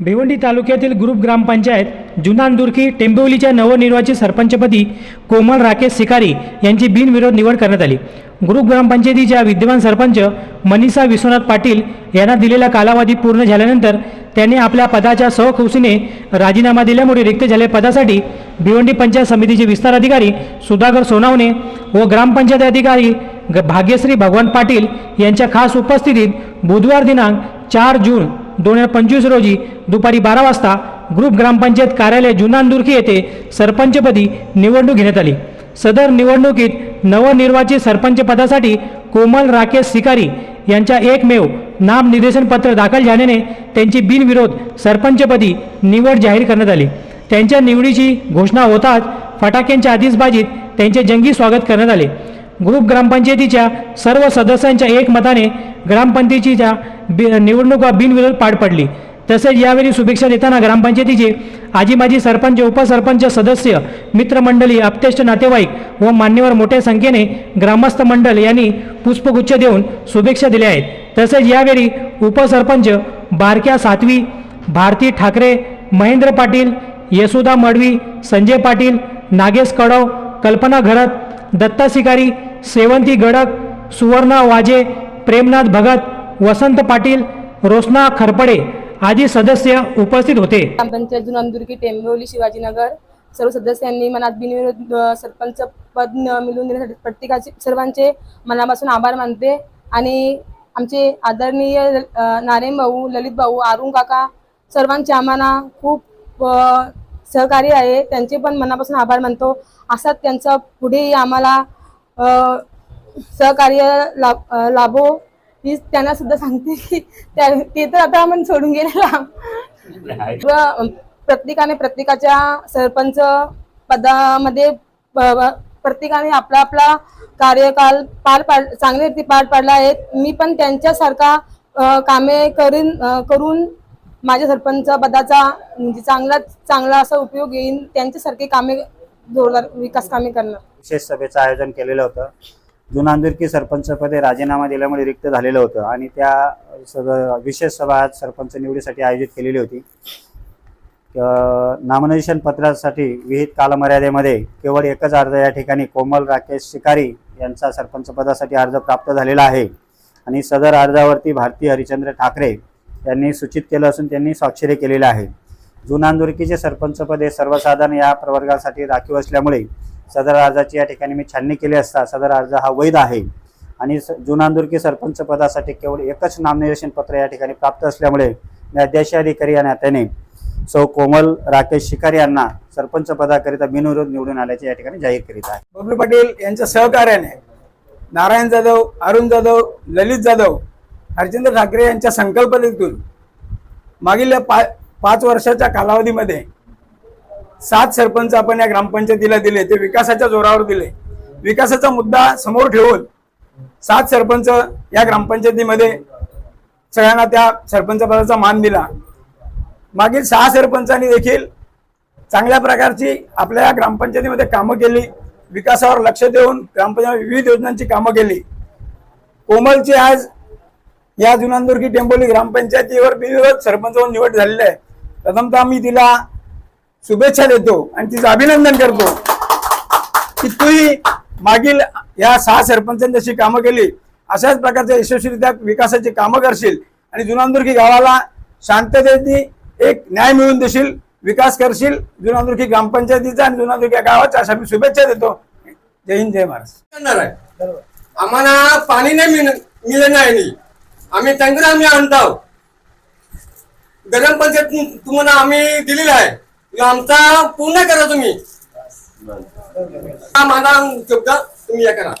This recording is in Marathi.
भिवंडी तालुक्यातील ग्रुप ग्रामपंचायत जुनानदुर्की टेंबिवलीच्या नवनिर्वाचित सरपंचपदी कोमल राकेश सिकारी यांची बिनविरोध निवड करण्यात आली. ग्रुप ग्रामपंचायतीच्या विद्यमान सरपंच मनीषा विश्वनाथ पाटील यांना दिलेला कालावधी पूर्ण झाल्यानंतर त्यांनी आपल्या पदाच्या सहखुशीने राजीनामा दिल्यामुळे रिक्त झालेल्या पदासाठी भिवंडी पंचायत समितीचे विस्तार अधिकारी सुधाकर सोनावणे व ग्रामपंचायत अधिकारी ग- भाग्यश्री भगवान पाटील यांच्या खास उपस्थितीत बुधवार दिनांक चार जून दोन हजार पंचवीस रोजी दुपारी बारा वाजता ग्रुप ग्रामपंचायत कार्यालय जुनानदुर्की येथे सरपंचपदी निवडणूक घेण्यात आली. सदर निवडणुकीत नवनिर्वाचित सरपंचपदासाठी कोमल राकेश सिकारी यांच्या एकमेव नामनिर्देशन पत्र दाखल झाल्याने त्यांची बिनविरोध सरपंचपदी निवड जाहीर करण्यात आली. त्यांच्या निवडीची घोषणा होताच फटाक्यांच्या आतिषबाजीत त्यांचे जंगी स्वागत करण्यात आले. ग्रुप ग्रामपंचायतीच्या सर्व सदस्यांच्या एकमताने ग्रामपंचायतीच्या बि निवडणुका बिनविरोध पार पडली. तसेच यावेळी शुभेच्छा देताना ग्रामपंचायतीचे आजी माजी सरपंच उपसरपंच सदस्य मित्रमंडळी अपतेष्ट नातेवाईक व मान्यवर मोठ्या संख्येने ग्रामस्थ मंडळ यांनी पुष्पगुच्छ देऊन शुभेच्छा दिल्या आहेत. तसेच यावेळी उपसरपंच बारक्या सातवी भारती ठाकरे महेंद्र पाटील यशोदा मडवी संजय पाटील नागेश कडव कल्पना घरत दत्ता शिकारी सेवंती गडक सुवर्णा वाजे प्रेमनाथ भगत वसंत पाटील रोसना खरपडे आदी सदस्य उपस्थित होते. ग्रामपंचायत जुनांदुर्गी टेंबवली शिवाजीनगर सर्व सदस्यांनी मनात बिनविरोध सरपंच पद मिळवून देण्यासाठी प्रत्येकाचे सर्वांचे मनापासून आभार मानते. आणि आमचे आदरणीय नारायण भाऊ ललित भाऊ अरुण काका सर्वांचे आम्हाला खूप अ, सहकार्य आहे त्यांचे पण मनापासून आभार मानतो. असाच त्यांचा पुढेही आम्हाला सहकार्य लाभ लाभो ही त्यांना सुद्धा सांगते की त्या- ते तर आता आपण सोडून गेले लांब व प्रत्येकाने प्रत्येकाच्या सरपंच पदामध्ये प्रत्येकाने आपला आपला कार्यकाल पार पाड चांगल्या रीती पार पाडला आहे. मी पण त्यांच्यासारखा कामे करीन करून माझ्या सरपंच पदाचा म्हणजे चांगला चांगला असा उपयोग येईन त्यांच्यासारखे कामे जोरदार विकास कामे करणार. विशेष सभेचं आयोजन केलेलं होतं. जुनांदुरकी सरपंचपदे राजीनामा दिल्यामुळे रिक्त झालेलं होतं आणि त्या सग- विशेष सभा आज सरपंच निवडीसाठी आयोजित केलेली होती. अं, पत्रासाठी विहित कालमर्यादेमध्ये केवळ एकच अर्ज या ठिकाणी कोमल राकेश शिकारी यांचा सरपंच पदासाठी अर्ज प्राप्त झालेला आहे. आणि सदर अर्जावरती भारती हरिचंद्र ठाकरे त्यांनी सूचित केलं असून त्यांनी स्वाक्षरी केलेल्या आहे. जुनांदुर्कीचे सरपंचपद हे सर्वसाधारण या प्रवर्गासाठी राखीव असल्यामुळे सदर अर्जाची या ठिकाणी मी छाननी केली असता सदर अर्ज हा वैध आहे. आणि स- जुनांदुर्की सरपंच पदासाठी केवळ एकच नामनिर्देशन पत्र या ठिकाणी प्राप्त असल्यामुळे मी अधिकारी या नात्याने सौ कोमल राकेश शिकारी यांना सरपंच पदाकरिता बिनविरोध निवडून आल्याचे या ठिकाणी जाहीर करीत आहे. बबलू पाटील यांच्या सहकार्याने नारायण जाधव अरुण जाधव ललित जाधव हरचंद्र ठाकरे यांच्या संकल्पनेतून मागील या पा पाच वर्षाच्या कालावधीमध्ये सात सरपंच आपण या ग्रामपंचायतीला दिले ते विकासाच्या जोरावर दिले. विकासाचा मुद्दा समोर ठेवून सात सरपंच या ग्रामपंचायतीमध्ये सगळ्यांना त्या सरपंच पदाचा मान दिला. मागील सहा सरपंचांनी देखील चांगल्या प्रकारची आपल्या या ग्रामपंचायतीमध्ये कामं केली. विकासावर लक्ष देऊन ग्रामपंचायत विविध योजनांची कामं केली. कोमलची आज या जुनांदुर्गी टेंबोली ग्रामपंचायतीवर बिनविरोध सरपंच म्हणून निवड झालेली आहे. प्रथमतः मी तिला शुभेच्छा देतो आणि तिचं अभिनंदन करतो की तूही मागील या सहा सरपंचांनी जशी कामं केली अशाच प्रकारच्या यशस्वीरित्या विकासाची कामं करशील आणि जुनांदुर्गी गावाला शांततेने एक न्याय मिळवून देशील विकास करशील. जुनांदुर्गी ग्रामपंचायतीचा आणि जुनांदुर्गी या गावाचा अशा मी शुभेच्छा देतो. जय हिंद जय महाराष्ट्र. आम्हाला पाणी नाही मिळणार आहे आम्ही टँकर आम्ही आणतो. गरम पंचायत तुम्हाला आम्ही दिलेला आहे. आमचा पूर्ण करा तुम्ही. माझा शब्द तुम्ही हे करा.